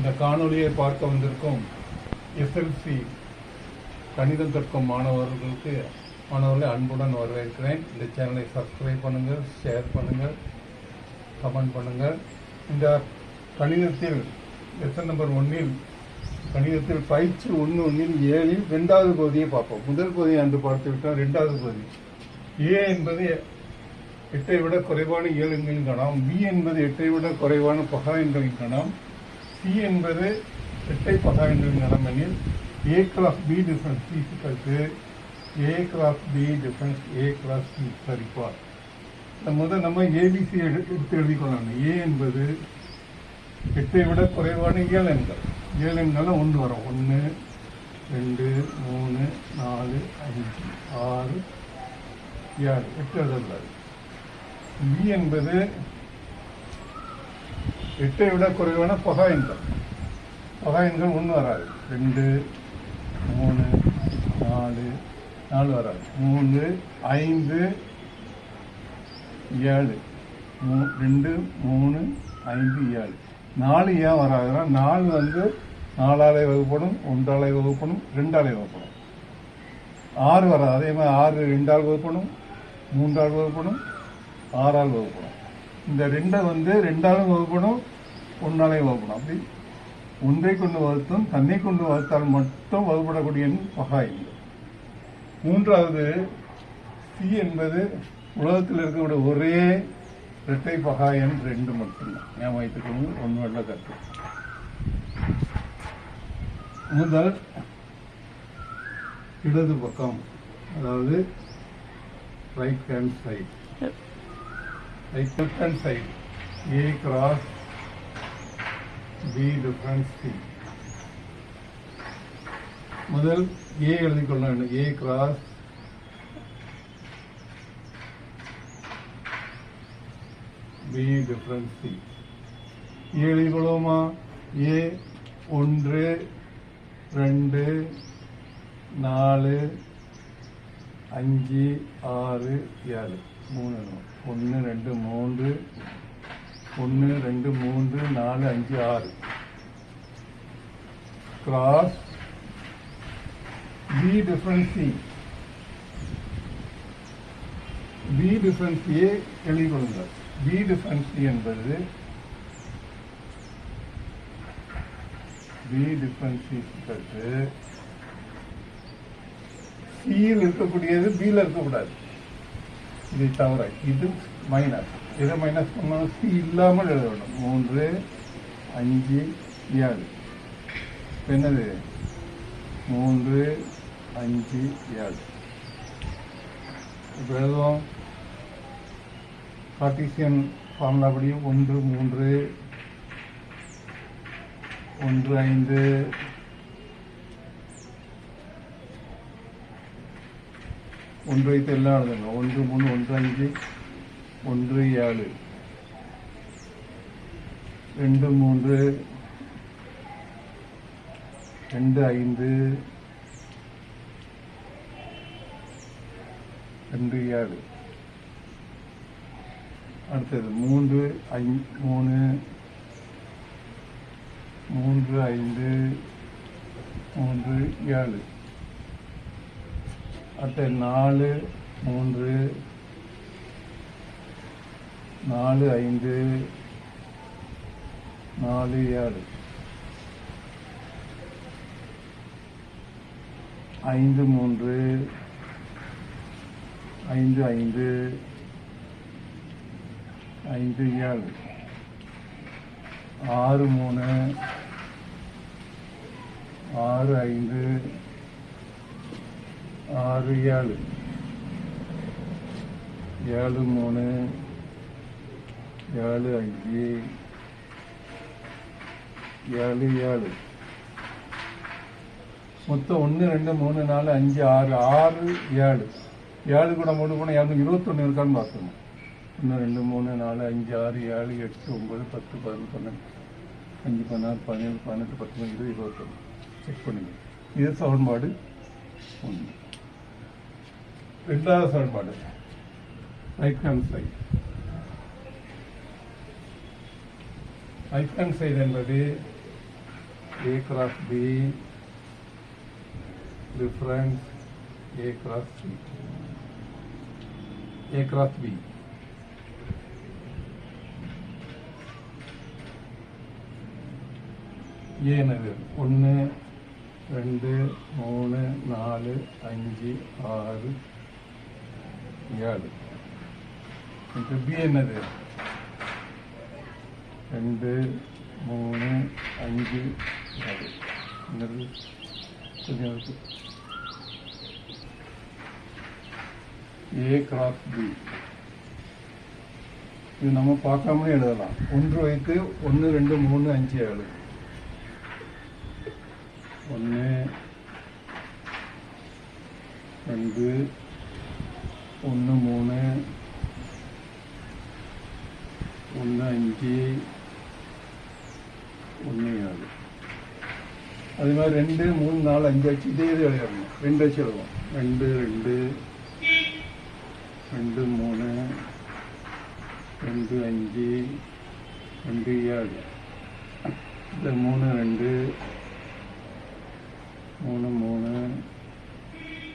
இந்த காணொளியை பார்க்க வந்திருக்கும் எஸ்எல்சி கணிதம் கற்கும் மாணவர்களுக்கு மாணவர்களை அன்புடன் வரவேற்கிறேன். இந்த சேனலை சப்ஸ்கிரைப் பண்ணுங்கள் ஷேர் பண்ணுங்கள் கமெண்ட் பண்ணுங்கள் இந்த கணிதத்தில் லெசன் நம்பர் ஒன்னில் கணிதத்தில் பயிற்சி ஒன்று ஒன்றில் ஏழில் ரெண்டாவது பகுதியை பார்ப்போம். முதல் பகுதியை அன்று பார்த்து விட்டோம் ரெண்டாவது பகுதி. ஏ என்பது எட்டை விட குறைவான ஏழு எண்களின் கணம் பி என்பது எட்டை விட குறைவான பகா எண்களின் கணம் சி என்பது எட்டை பகா எண்களின் A cross B difference C சிக்கல்ட்டு A cross B difference A cross C சரிப்பார் முதல் நம்ம ஏபிசி எடுத்து எழுதிக்கொள்ளணும். ஏ என்பது எட்டை விட குறைவான ஏழு எண்கள். ஏழு எண்கள் ஒன்று வரும். ஒன்று ரெண்டு மூணு நாலு அஞ்சு ஆறு ஏழு. எட்டு எழுதக்கூடாது. பி என்பது எட்டை விட குறைவான பகா எண்கள் பகா எண்கள் ஒன்று வராது ரெண்டு மூணு நாலு நாலு வராது மூணு ஐந்து ஏழு மூ ரெண்டு மூணு ஐந்து ஏழு நாலு ஏன் வராதுன்னா நாலு வந்து நாலாலை வகுப்படும் ஒன்றாலை வகுப்படும் ரெண்டாலை வகுப்படும் ஆறு வராது அதே மாதிரி ஆறு ரெண்டால் வகுப்படும் மூன்றால் வகுப்படும் ஆறால் வகுப்படும் இந்த ரெண்டை வந்து ரெண்டாலும் வகுப்படும் ஒன்றாலையும் வகுக்கணும். அப்படி ஒன்றை கொண்டு வகுத்தும் தன்னை கொண்டு வகுத்தால் மட்டும் வகுப்படக்கூடிய பகா இல்லை மூன்றாவது சி என்பது உலகத்தில் இருக்கக்கூடிய ஒரே இரட்டை பகா எண் ரெண்டு மட்டும்தான். ஞாபகத்துக்கு ஒன்று வெள்ள கற்று முதல் இடது பக்கம் அதாவது right hand side right left hand side A cross B difference C முதல் ஏ எழுதிக்கொள்ள வேண்டும் A cross B difference C A எழுதி கொள்வோமா ஏ ஒன்று ரெண்டு நாலு அஞ்சு ஆறு ஏழு. மூணு ஒன்று ரெண்டு மூன்று. ஒன்று ரெண்டு மூன்று நாலு அஞ்சு ஆறு. Cross B difference C B difference A எழுதிக் கொள்ளுங்கள். பி டிஃபரன்ஸ் என்பது பி டிஃபரன்ஸ் சி சியில் இருக்கக்கூடியது பியில் இருக்கக்கூடாது. இதை தவிர இது மைனஸ் இதை மைனஸ் பண்ணாலும் சி இல்லாமல் எழுத வேண்டும். மூன்று அஞ்சு ஏழு. என்னது? மூன்று அஞ்சு ஏழு. இப்போ எழுதுவோம். கார்டீசியன் ஃபார்முலா படி ஒன்று மூன்று ஒன்று ஐந்து ஒன்று வைத்து எல்லாம் எழுதுங்க ஒன்று மூணு ஒன்று அஞ்சு ஒன்று ஏழு. ரெண்டு மூன்று ரெண்டு ஐந்து ரெண்டு ஏழு. அடுத்தது மூன்று ஐ மூணு மூன்று ஐந்து மூன்று ஏழு. அட்டை நாலு மூன்று நாலு ஐந்து நாலு ஏழு. ஐந்து மூன்று ஐந்து ஐந்து ஐந்து ஏழு. ஆறு மூணு ஆறு ஐந்து ஆறு ஏழு. ஏழு மூணு. ஏழு அஞ்சு. ஏழு ஏழு. மொத்தம் ஒன்று ரெண்டு மூணு நாலு அஞ்சு ஆறு. ஆறு ஏழு. ஏழு கூட மூணு கூட ஏழு இருபத்தொன்று இருக்கான்னு பார்க்கணும் ஒன்று ரெண்டு மூணு நாலு அஞ்சு ஆறு ஏழு எட்டு ஒம்பது பத்து பதினொன்று பன்னெண்டு. அஞ்சு பதினாறு பதினேழு பதினெட்டு பத்து இருபது இருபத்தொன்று செக் பண்ணுங்கள் இது சமன்பாடு ஒன்று. ரெண்டாவது சமன்பாடு right hand side right hand side என்பது A cross B difference A cross B A cross B. ஏனது ஒன்று ரெண்டு மூணு நாலு அஞ்சு ஆறு ஏழு இப்போ பி என்னது? ரெண்டு மூணு அஞ்சு ஏழு என்னது? கொஞ்சம் இருக்கு ஏ கிராஸ் பி இது நம்ம பார்க்காமலே எழுதலாம். ஒன்று வைத்து ஒன்று ரெண்டு மூணு அஞ்சு ஏழு. ஒன்று ரெண்டு ஒன்று மூணு ஒன்று அஞ்சு ஒன்று ஏழு அது மாதிரி ரெண்டு மூணு நாலு அஞ்சு அச்சு இதே இது விளையாடணும் ரெண்டு அச்சு எழுதுவோம் ரெண்டு ரெண்டு ரெண்டு மூணு ரெண்டு அஞ்சு ரெண்டு ஏழு இந்த மூணு ரெண்டு மூணு மூணு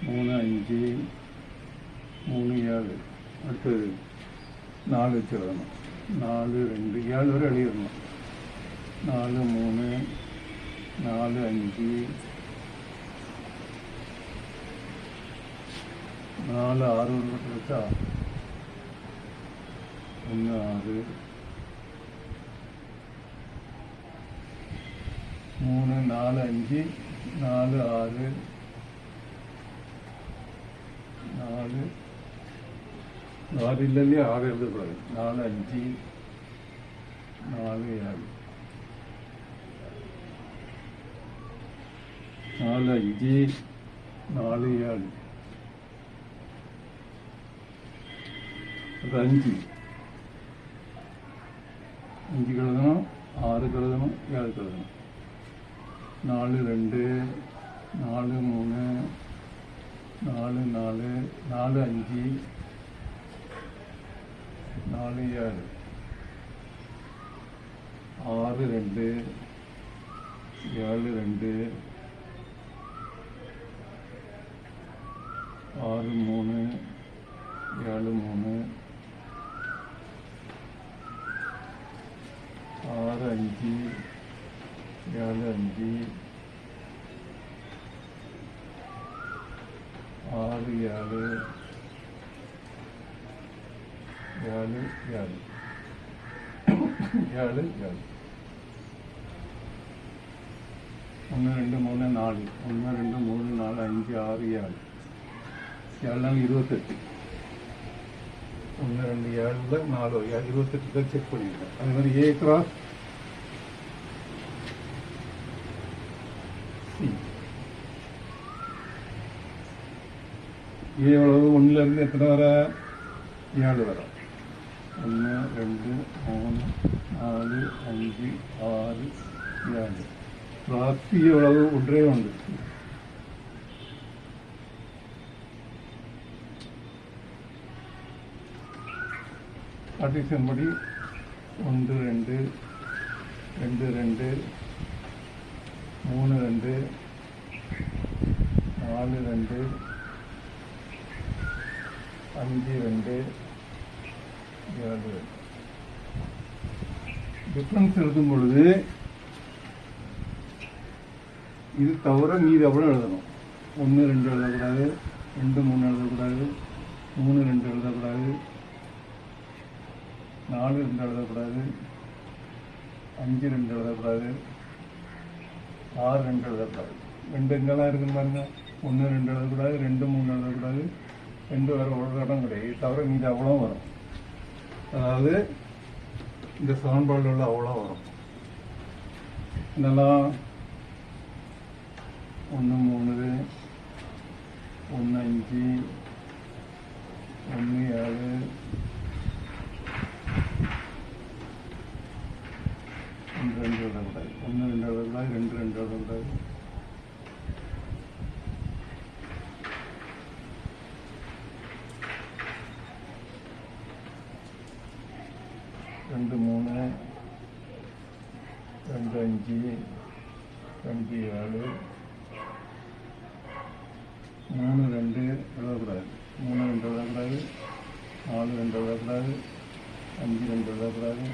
மூணு அஞ்சு மூணு ஏழு. அடுத்தது நாலு வச்சிடணும் நாலு ரெண்டு. ஏழு வரை எழுதிடணும். நாலு மூணு. நாலு அஞ்சு. நாலு ஆறு ஒரு வச்சா? ஒன்று ஆறு. மூணு நாலு அஞ்சு. நாலு ஆறு. நாலு ஆறு இல்லை இல்லையா ஆறு எழுதக்கூடாது நாலு அஞ்சு நாலு ஏழு நாலு அஞ்சு நாலு ஏழு அது அஞ்சு அஞ்சு கழுதணும் ஆறு கழுதணும் ஏழு கழுதணும் நாலு ரெண்டு நாலு மூணு நாலு நாலு நாலு அஞ்சு நாலு ஏழு. ஆறு ரெண்டு. ஏழு ரெண்டு. ஆறு மூணு. ஏழு மூணு. ஆறு அஞ்சு. ஏழு அஞ்சு. ஆறு ஏழு. ஏழு ஏழு ஏழு ஒன்று ரெண்டு மூணு நாலு ஒன்று ரெண்டு மூணு நாலு அஞ்சு ஆறு ஏழு ஏழு நாள் இருபத்தெட்டு ஒன்று ரெண்டு ஏழில் நாலு இருபத்தெட்டு தான் செக் பண்ணியிருக்கேன் அதே மாதிரி ஏ கிராஸ் சி ஏ எவ்வளவு ஒன்றுலேருந்து எத்தனை வர? ஏழு வரும். ஒன்று ரெண்டு மூணு நாலு அஞ்சு ஆறு ஏழு ராசி எவ்வளவு ஒன்றே ஒன்று பார்ட்டிஷன் படி ஒன்று ரெண்டு ரெண்டு ரெண்டு மூணு ரெண்டு நாலு ரெண்டு அஞ்சு ரெண்டு ஏழு டிஃப்ரென்ஸ் எழுதும் பொழுது இது தவிர மீதி அவ்வளோ எழுதணும். ஒன்று ரெண்டு எழுதக்கூடாது. ரெண்டு மூணு எழுதக்கூடாது. மூணு ரெண்டு எழுதக்கூடாது. நாலு ரெண்டு எழுதக்கூடாது. அஞ்சு ரெண்டு எழுதக்கூடாது. ஆறு ரெண்டு எழுதக்கூடாது. ரெண்டு எங்கெல்லாம் இருக்குன்னு பாருங்க. ஒன்று ரெண்டு எழுதக்கூடாது. ரெண்டு மூணு எழுதக்கூடாது. ரெண்டு வேறு ஒரு இடம் கிடையாது. தவிர மீதி அவ்வளோ வரும். அதாவது இந்த சமன்பாடில் உள்ள அவ்வளோ வரும். இதெல்லாம் ஒன்று மூணு ஒன்று அஞ்சு ஒன்று ஏழு ஒன்று ரெண்டு எழுதக்கூடாது ஒன்று ரெண்டு எழுதக்கூடாது ரெண்டு ரெண்டு எழுதக்கூடாது ரெண்டு மூணு ரெண்டு அஞ்சு அஞ்சு ஏழு மூணு ரெண்டு எழுதக்கூடாது மூணு ரெண்டு எழுதக்கூடாது நாலு ரெண்டு எழுதக்கூடாது அஞ்சு ரெண்டு எழுதக்கூடாது